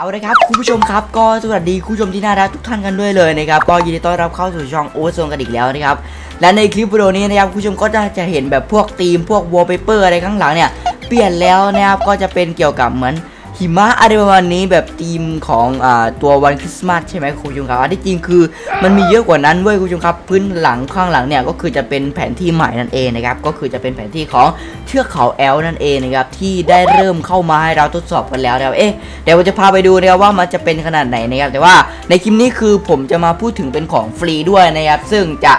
เอาเลยครับคุณผู้ชมครับก็สวัสดีคุณผู้ชมที่น่ารักทุกท่านกันด้วยเลยนะครับก็ยินดีต้อนรับเข้าสู่ช่องโอโซนกันอีกแล้วนะครับและในคลิปวิดีโอนี้นะครับคุณผู้ชมก็จะจะเห็นแบบพวกธีมพวกวอลเปเปอร์อะไรข้างหลังเนี่ยเปลี่ยนแล้วนะครับก็จะเป็นเกี่ยวกับเหมือน หิมะอะไรประมาณนี้แบบธีมของอ่าตัววันคริสต์มาสใช่ไหมคุณผู้ชมครับอันที่จริงคือมันมีเยอะกว่านั้นเว้ยคุณผู้ชมครับ พื้นหลังข้างหลังเนี่ยก็คือจะเป็นแผนที่ใหม่นั่นเองนะครับก็คือจะเป็นแผนที่ของเทือกเขาแอลนั่นเองนะครับที่ได้เริ่มเข้ามาให้เราทดสอบกันแล้วนะครับเอ๊ะเดี๋ยวจะพาไปดูนะครับว่ามันจะเป็นขนาดไหนนะครับแต่ว่าในคลิปนี้คือผมจะมาพูดถึงเป็นของฟรีด้วยนะครับซึ่งจะ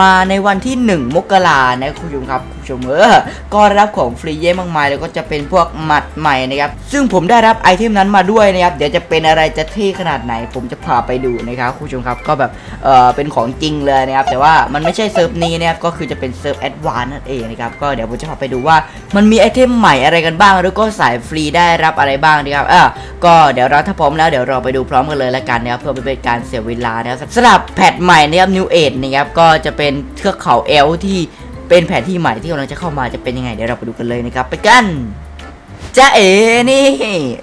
มาในวันที่ 1 มกรานะคุณผู้ชมครับผู้ชมเออก็รับของฟรีเยอะมากมายแล้วก็จะเป็นพวกหมัดใหม่นะครับ ซึ่งผมได้รับไอเทมนั้นมาด้วยนะครับ เดี๋ยวจะเป็นอะไรจะเท่ขนาดไหน ผมจะพาไปดูนะครับคุณผู้ชมครับก็แบบเออเป็นของจริงเลยนะครับ แต่ว่ามันไม่ใช่เซิร์ฟนี้นะครับก็คือจะเป็นเซิร์ฟแอดวานนั่นเองนะครับก็เดี๋ยวผมจะพาไปดูว่ามันมีไอเทมใหม่อะไรกันบ้าง แล้วก็สายฟรีได้รับอะไรบ้างนะครับอะก็เดี๋ยวเราถ้าพร้อมแล้วเดี๋ยวเราไปดูพร้อมกันเลยละกันนะครับเพื่อไม่เป็นการเสียเวลานะครับสำหรับแพทใหม่นะครับ New Age นะครับก็จะเป็นเทือกเขาเอลที่ เป็นแผนที่ใหม่ที่กำลังจะเข้ามาจะเป็นยังไงเดี๋ยวเราไปดูกันเลยนะครับไปกันจ้าเอ๋นี่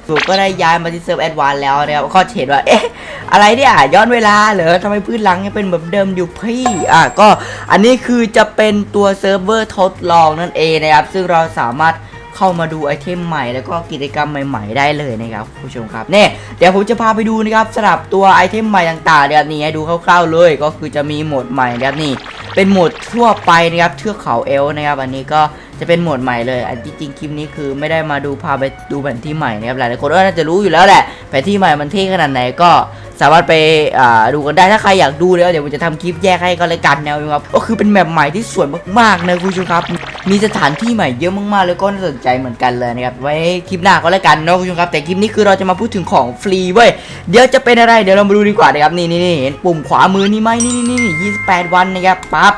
ถูกก็ได้ย้ายมาที่เซิร์ฟแอดวานแล้วนะครับก็เห็นว่าเอ๊ะอะไรเนี่ยย้อนเวลาเหรอทำไมพื้นหลังยังเป็นแบบเดิมอยู่พี่อะก็อันนี้คือจะเป็นตัวเซิร์ฟเวอร์ทดลองนั่นเองนะครับ ซึ่งเราสามารถเข้ามาดูไอเทมใหม่แล้วก็กิจกรรมใหม่ๆได้เลยนะครับคุณผู้ชมครับเนี่ยเดี๋ยวผมจะพาไปดูนะครับสำหรับตัวไอเทมใหม่ต่างๆนะครับนี่ให้ดูคร่าวๆเลย ก็คือจะมีโหมดใหม่นะครับนี่ เป็นโหมดทั่วไปนะครับเทือกเขาเอลนะครับ อันนี้ก็จะเป็นโหมดใหม่เลย อันที่จริงคลิปนี้คือไม่ได้มาดูพาไปดูแผนที่ใหม่นะครับหลายๆคนก็น่าจะรู้อยู่แล้วแหละแผนที่ใหม่มันเท่ขนาดไหนก็ สามารถไปดูกันได้ถ้าใครอยากดูแล้วเดี๋ยวผมจะทำคลิปแยกให้ก็เลยกันนะครับก็คือเป็นแมปใหม่ที่สวยมากๆนะคุณผู้ชมครับ มีสถานที่ใหม่เยอะมากๆแล้วก็น่าสนใจเหมือนกันเลยนะครับไว้คลิปหน้าก็แล้วกันเนาะคุณผู้ชมครับแต่คลิปนี้คือเราจะมาพูดถึงของฟรีเว้ยเดี๋ยวจะเป็นอะไรเดี๋ยวเรามาดูดีกว่านะครับนี่นี่นี่เห็นปุ่มขวามือนี่ไหมนี่นี่นี่ยี่สิบแปดวันนะครับปั๊บ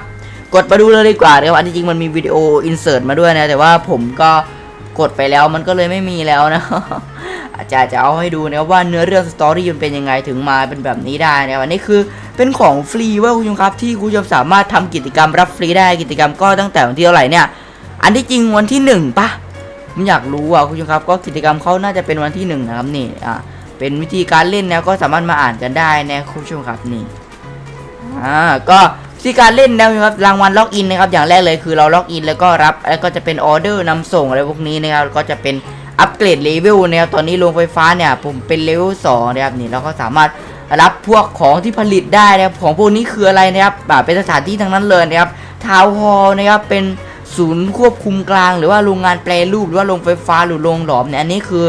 กดมาดูเลยดีกว่านะครับอันที่จริงมันมีวิดีโออินเสิร์ตมาด้วยนะแต่ว่าผมก็กดไปแล้วมันก็เลยไม่มีแล้วนะ อาจารย์จะเอาให้ดูนะครับว่าเนื้อเรื่องสตอรี่มันเป็นยังไงถึงมาเป็นแบบนี้ได้นะครันนี้คือเป็นของฟรีว่าคุณผู้ชมครับที่คุณผู้ชมสามารถทำกิจกรรมรับฟรีได้กิจกรรมก็ตั้งแต่วันที่เท่าไหร่เนี่ยอันที่จริงวันที่หนึ่งปะผมอยากรู้อะคุณผู้ชมครับ ก็กิจกรรมเขาน่าจะเป็นวันที่หนึ่งนะครับนี่อะเป็นวิธีการเล่นนะก็สามารถมาอ่านกันได้นะคุณผู้ชมครับนี่อ่าก็วิธีการเล่นนะครับรางวัลล็อกอินนะครับอย่างแรกเลยคือเราล็อกอินแล้วก็รับแล้วก็จะเป็นออเดอร์นำส่งอะไรพวกนี้นะครับก็จะเป็น อัปเกรดเลเวลนะครับตอนนี้โรงไฟฟ้าเนี่ยผมเป็นเลเวล2นะครับนี่เราก็สามารถรับพวกของที่ผลิตได้นะครับของพวกนี้คืออะไรนะครับอ่าเป็นสถานที่ทั้งนั้นเลยนะครับทาวน์ฮอลนะครับเป็นศูนย์ควบคุมกลาง หรือว่าโรงงานแปรรูปหรือว่าโรงไฟฟ้าหรือโรงหลอมเนี่ยอันนี้คือ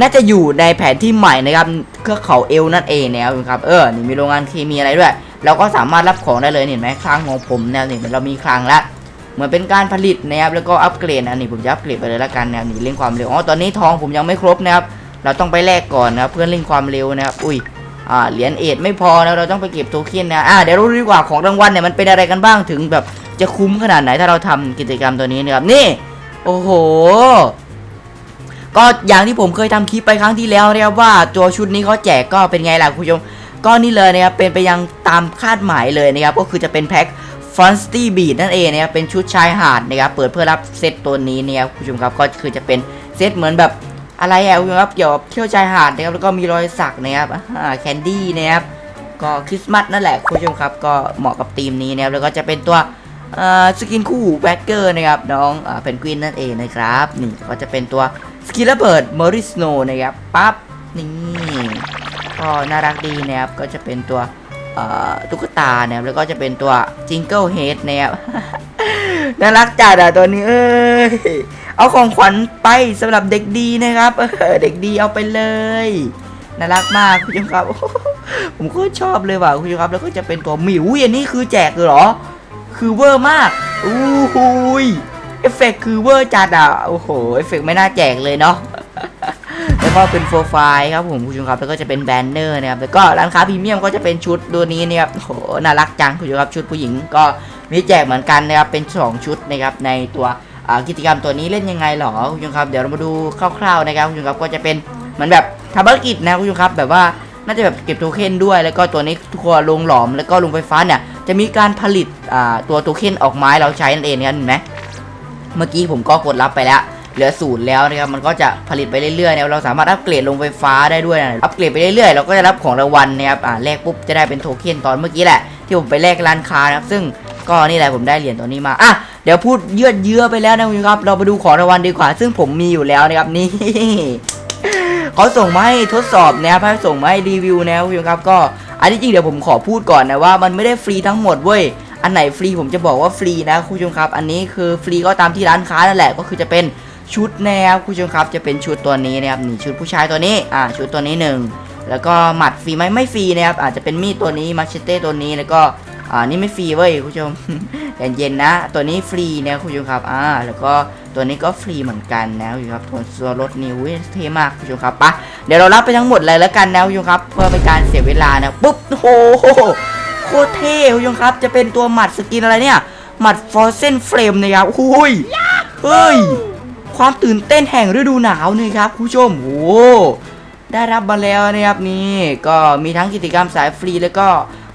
น่าจะอยู่ในแผนที่ใหม่นะครับเครือเขาเอลนั่นเองนะครับเออนี่มีโรงงานเคมีอะไรด้วย เราก็สามารถรับของได้เลยเห็นไหมคลังของผมเนี่ยนี่เรามีคลังแล้ว เหมือนเป็นการผลิตนะครับแล้วก็อัปเกรดอันนี้ผมจะอัปเกรดไปเลยละกันนะครับนี่เร่งความเร็วอ๋อตอนนี้ทองผมยังไม่ครบนะครับเราต้องไปแลกก่อนนะครับเพื่อเร่งความเร็วนะครับอุ้ยอ่าเหรียญเอ็ดไม่พอนะเราต้องไปเก็บโทเค็นนะอ่าเดี๋ยวรู้ดีกว่าของรางวัลเนี่ยมันเป็นอะไรกันบ้างถึงแบบจะคุ้มขนาดไหนถ้าเราทำกิจกรรมตัวนี้นะครับนี่ โอ้โหก็อย่างที่ผมเคยทำคลิปไปครั้งที่แล้วนะครับว่าตัวชุดนี้เขาแจกก็เป็นไงล่ะคุณผู้ชมก็นี่เลยนะครับเป็นไปยังตามคาดหมายเลยนะครับก็คือจะเป็นแพ็ค ฟอนสตี้บีดนั่นเองนะครับเป็นชุดชายหาดนะครับเปิดเพื่อรับเซตตัวนี้เนะครับคุณผู้ชมครับก็คือจะเป็นเซตเหมือนแบบอะไรอะคุณผู้ชมครับเกี่ยวกับเที่ยวชายหาดนะครับแล้วก็มีรอยสักนะครับแคนดี้นะครับก็คริสต์มาสนั่นแหละคุณผู้ชมครับก็เหมาะกับธีมนี้นะครับแล้วก็จะเป็นตัวสกินคู่แบ็กเกอร์นะครับน้องเพนกวินนั่นเองนะครับนี่ก็จะเป็นตัวสกินระเบิดมอริสโนนะครับปั๊บนี่ก็น่ารักดีนะครับก็จะเป็นตัว ตุ๊กตาเนะครับแล้วก็จะเป็นตัวจิงเกิลเฮดนะครับน่ารักจัดอะตัวนี้เอ้ยเอาของขวัญไปสำหรับเด็กดีนะครับเด็กดีเอาไปเลยน่ารักมากคุณผู้ชมครับ ผมก็ชอบเลยว่ะคุณผู้ชมครับ แล้วก็จะเป็นตัวหมิวอันนี้คือแจกเลยเหรอ คือเวอร์มากอู้หูยเอฟเฟกคือเวอร์จัดอะโอ้โหเอฟเฟกไม่น่าแจกเลยเนาะ ก็เป็นโฟร์ไฟล์ครับผมคุณผู้ชมครับแล้วก็จะเป็นแบนเนอร์นะครับแล้วก็ร้านค้าพรีเมียมก็จะเป็นชุดตัวนี้เนี่ยครับโหน่ารักจังคุณผู้ชมครับชุดผู้หญิงก็มีแจกเหมือนกันนะครับเป็นสองชุดนะครับในตัวกิจกรรมตัวนี้เล่นยังไงหรอคุณผู้ชมครับเดี๋ยวเรามาดูคร่าวๆนะครับคุณผู้ชมครับก็จะเป็นเหมือนแบบทำภารกิจนะคุณผู้ชมครับแบบว่าน่าจะแบบเก็บโทเค็นด้วย แล้วก็ตัวนี้ตัวลงหลอมแล้วก็ลงไฟฟ้าเนี่ยจะมีการผลิตตัวโทเค็นออกไม้เราใช้นั่นเองนะเห็นไหมเมื่อกี้ผมก็กดรับไปแล้ว เหลือศูนย์แล้วนะครับมันก็จะผลิตไปเรื่อยๆนะครับเราสามารถอัปเกรดลงไฟฟ้าได้ด้วยนะอัปเกรดไปเรื่อยๆเราก็จะรับของรางวัลนะครับอ่าแลกปุ๊บจะได้เป็นโทเค็นตอนเมื่อกี้แหละ ที่ผมไปแลกร้านค้านะครับซึ่งก็นี่แหละผมได้เหรียญตัวนี้มาอะเดี๋ยวพูดเยืดเยื้อไปแล้วนะครับ เราไปดูของรางวัลดีกว่า ซึ่งผมมีอยู่แล้วนะครับนี่เขาส่งมาให้ทดสอบนะครับให้ส่งมาให้รีวิวนะครับคุณผู้ชมครับก็อันที่จริงเดี๋ยวผมขอพูดก่อนนะว่ามันไม่ได้ฟรีทั้งหมดเว้ยอันไหนฟรีผมจะบอกว่าฟรีนะคุณผู้ชมครับ อันนี้คือฟรีก็ตามที่ร้านค้านั่นแหละก็คือจะเป็น ชุดนะครับคุณผู้ชมครับจะเป็นชุดตัวนี้นะครับนี่ชุดผู้ชายตัวนี้อ่าชุดตัวนี้หนึ่งแล้วก็หมัดฟรีไหมไม่ฟรีนะครับอาจจะเป็นมีดตัวนี้มาเชเต้ตัวนี้แล้วก็อ่านี่ไม่ฟรีเว้ยคุณผู้ชมเย็นๆนะ ตัวนี้ฟรีนะคุณผู้ชมครับอ่าแล้วก็ตัวนี้ก็ฟรีเหมือนกันนะคุณผู้ชมครับตัวรถนิวเท่มากคุณผู้ชมครับปะเดี๋ยวเรารับไปทั้งหมดเลยแล้วกันนะคุณผู้ชมครับเพื่อเป็นการเสียเวลานะปุ๊บโอ้โหโคตรเท่คุณผู้ชมครับ จะเป็นตัวหมัดสกินอะไรเนี่ยหมัดฟอร์เซนเฟรมนะครับอุ้ยเฮ้ย ความตื่นเต้นแห่งฤดูหนาวนะครับคุณผู้ชมโอ้โหได้รับมาแล้วนะครับนี่ก็มีทั้งกิจกรรมสายฟรีแล้วก็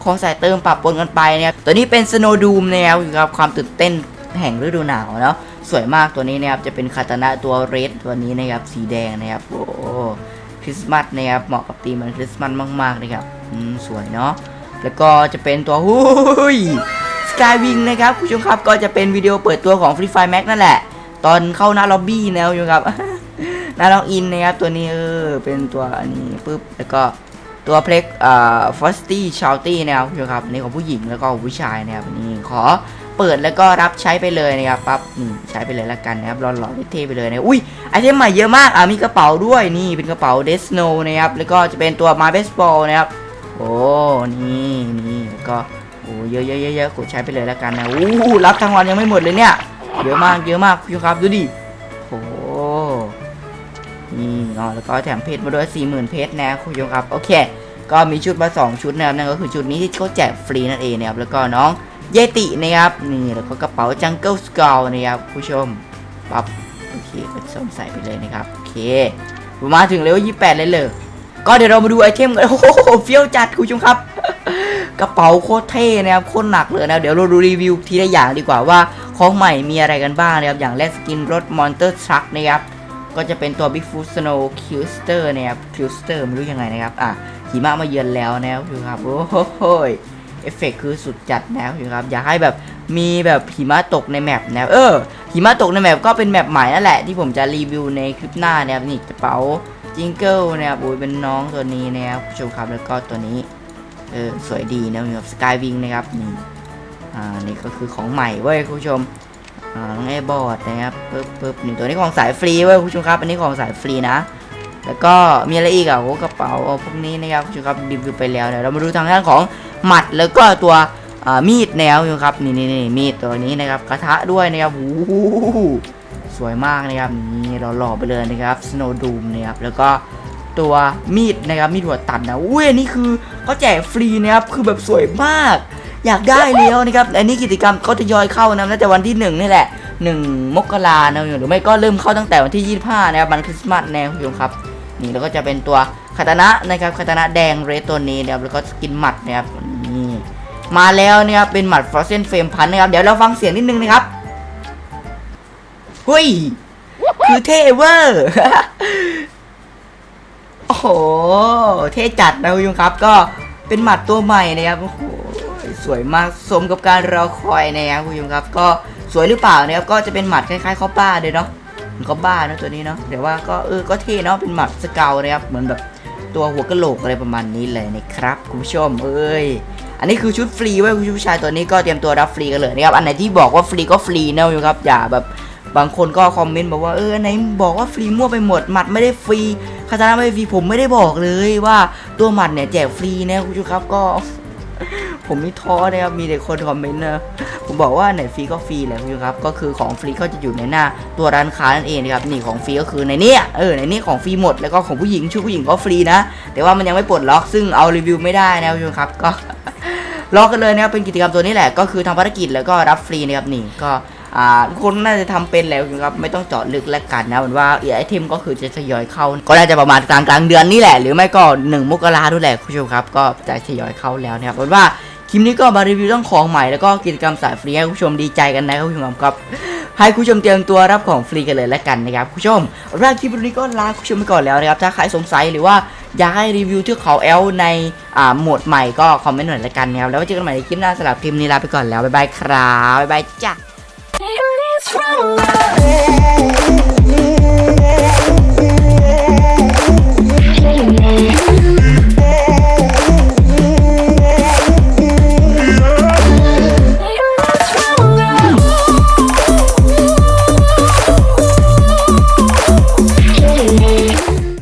ของสายเติมปรับปนกันไปนะครับตัวนี้เป็นสโนดูมนะครับครับความตื่นเต้นแห่งฤดูหนาวเนาะสวยมากตัวนี้นะครับจะเป็นคาตานะตัวเรดตัวนี้นะครับสีแดงนะครับโอ้คริสต์มาสนะครับเหมาะกับธีมมันคริสต์มาสมากๆนะครับอืมสวยเนาะแล้วก็จะเป็นตัวหุยสกายวิงนะครับคุณผู้ชมครับก็จะเป็นวิดีโอเปิดตัวของ Free Fire Max นั่นแหละ ตอนเข้าหน้าล็อบบี้แล้วอยู่ครับหน้าล็อกอินนะครับตัวนี้เออเป็นตัวอันนี้ปุ๊บแล้วก็ตัวเพล็กอ่าฟอสตี้ชาวตี้นะครับอยู่ครับนี่ของผู้หญิงแล้วก็ผู้ชายนะครับนี่ขอเปิดแล้วก็รับใช้ไปเลยนะครับปั๊บนี่ใช้ไปเลยละกันนะครับรอหล่อๆเท่ๆไปเลยนะอุ้ยไอเทมใหม่เยอะมากอะมีกระเป๋าด้วยนี่เป็นกระเป๋าเดสโนนะครับแล้วก็จะเป็นตัวมาเบสบอลนะครับ โอ้นี่นี่แล้วก็โอ้เยอะๆๆๆกดใช้ไปเลยละกันนะอู้รับทั้งวันยังไม่หมดเลยเนี่ย เยอะมากเยอะมากคุณผู้ชมครับดูดิโอ้นี่เนาะแล้วก็แถมเพชรมาด้วย40,000เพชรนะคุณผู้ชมครับโอเค ก็มีชุดมา 2 ชุดนะครับนั่นก็คือชุดนี้ที่เขาแจกฟรีนั่นเองนะครับแล้วก็น้องเยตินะครับนี่แล้วก็กระเป๋าจังเกิลสกอลนะครับคุณผู้ชมปั๊บโอเคก็สวมใส่ไปเลยนะครับโอเคมาถึงเลเวล28 เลยเลยก็เดี๋ยวเรามาดูไอเทมกันโอ้โหเฟี้ยวจัดคุณผู้ชมครับ กระเป๋าโคตรเท่นะครับโคตรหนักเลยนะเดี๋ยวเราดูรีวิวทีละอย่างดีกว่าว่า ของใหม่มีอะไรกันบ้างนะครับ อย่างแรกสกินรถมอนเตอร์ทรัคนะครับ ก็จะเป็นตัว Bigfoot Snow Coaster นะครับ Coaster ไม่รู้ยังไงนะครับ อะหิมะมาเยือนแล้วนะครับดูครับ โอ้โหเอฟเฟกคือสุดจัดแล้วอยู่ครับ อยากให้แบบมีแบบหิมะตกในแมปนะเออหิมะตกในแมปก็เป็นแมปใหม่นั่นแหละที่ผมจะรีวิวในคลิปหน้านะครับนี่กระเป๋าจิงเกิลนะครับโอ้ยเป็นน้องตัวนี้นะครับผู้ชมครับแล้วก็ตัวนี้เออสวยดีนะมีแบบสกายวิงนะครับนี่ อ่านี่ก็คือของใหม่เว้ยคุณผู้ชมอ่าน้องแอร์บอร์ดนะครับปึ๊บปึ๊บนี่ตัวนี้ของสายฟรีเว้ยคุณผู้ชมครับ อันนี้ของสายฟรีนะ แล้วก็มีอะไรอีกอะโอ้กระเป๋าพวกนี้นะครับคุณผู้ชมครับรีวิวไปแล้วเดี๋ยวเรามาดูทางด้านของหมัดแล้วก็ตัวอ่ามีดแนวคุณผู้ชมครับนี่นี่นี่มีดตัวนี้นะครับกระทะด้วยนะครับโอ้สวยมากนะครับนี่เราหล่อๆไปเลยนะครับ Snow Doom นะครับแล้วก็ตัวมีดนะครับมีดหัวตัดนะอุ้ยนนี่คือเขาแจกฟรีนะครับคือแบบสวยมาก อยากได้แล้วนะครับอันนี้กิจกรรมก็ทยอยเข้านะน่าจะวันที่หนึ่งนี่แหละหนึ่งมกรานะหรือไม่ก็เริ่มเข้าตั้งแต่วันที่ 25 นะครับวันคริสต์มาสแนวคุณผู้ชมครับนี่แล้วก็จะเป็นตัวคาตานะนะครับคาตานะแดงเรดตัวนี้นะครับแล้วก็สกินหมัดนะครับนี่มาแล้วนะครับเป็นหมัดฟรอสเซนเฟรมพันนะครับเดี๋ยวเราฟังเสียงนิดนึงนะครับเฮ้ยคือเทเวอร์โอ้โห เท่จัดนะคุณผู้ชมครับ ก็เป็นหมัดตัวใหม่นะครับ โอ้โห วยมากสมกับการรอคอยนะครับคุณผู้ชมครับ ก็สวยหรือเปล่านะครับก็จะเป็นหมัดคล้ายๆคอป้าเลยเนาะเหมันคอป้านะตัวนี้เนาะเดี๋ยวว่าก็เออก็เท่เนาะเป็นหมัดสเกลนะครับเหมือนแบบตัวหัวกะโหลกอะไรประมาณนี้เลยนะครับคุณผู้ชมเอ้ยอันนี้คือชุดฟรีไว้คุณผู้ชายตัวนี้ก็เตรียมตัวรับฟรีกันเลยนะครับอันไหนที่บอกว่าฟรีก็ฟรีนะคุณผู้ชมครับอย่าแบบบางคนก็คอมเมนต์บอกว่าเออไหนบอกว่าฟรีมั่วไปหมดหมัดไม่ได้ฟรีคาตานะไม่ฟรีผมไม่ได้บอกเลยว่าตัวหมัดเนี่ยแจกฟรีนะคุณผู้ชมครับก็ ผมไม่ท้อนะครับมีแต่คนคอมเมนต์นะผมบอกว่าไหนฟรีก็ฟรีแหละคุณผู้ชมครับก็คือของฟรีก็จะอยู่ในหน้าตัวร้านค้านั่นเองนะครับนี่ของฟรีก็คือในนี้เออในนี้ของฟรีหมดแล้วก็ของผู้หญิงชุดผู้หญิงก็ฟรีนะ แต่ว่ามันยังไม่ปลดล็อกซึ่งเอารีวิวไม่ได้นะคุณผู้ชมครับก็รอกันเลยนะครับเป็นกิจกรรมตัวนี้แหละก็คือทำภารกิจแล้วก็รับฟรีนะครับนี่ก็ทุกคนน่าจะทำเป็นแล้วนะครับไม่ต้องเจาะลึกแล้วกันนะเหมือนว่าไอเทมก็คือจะทยอยเข้า ก็น่าจะประมาณกลางกลางเดือนนี่แหละ หรือไม่ก็หนึ่งมกราด้วยแหละคุณผู้ชมครับ ก็จะทยอยเข้าแล้วนะครับเหมือนว่า คลิปนี้ก็มารีวิวเรื่องของใหม่แล้วก็กิจกรรมสายฟรีให้คุณผู้ชมดีใจกันนะครับคุณผู้ชมครับให้คุณผู้ชมเตรียมตัวรับของฟรีกันเลยแล้วกันนะครับคุณผู้ชมแรกคลิปวิดีโอนี้ก็ลาคุณผู้ชมไปก่อนแล้วนะครับถ้าใครสงสัยหรือว่าอยากให้รีวิวเทือกเขาแอลในอ่าโหมดใหม่ก็คอมเมนต์หน่อยและกันนะครับแล้วไว้เจอกันใหม่ในคลิปหน้าสำหรับคลิปนี้ลาไปก่อนแล้วบ๊ายบายครับบ๊ายบายจ้า And it's from love.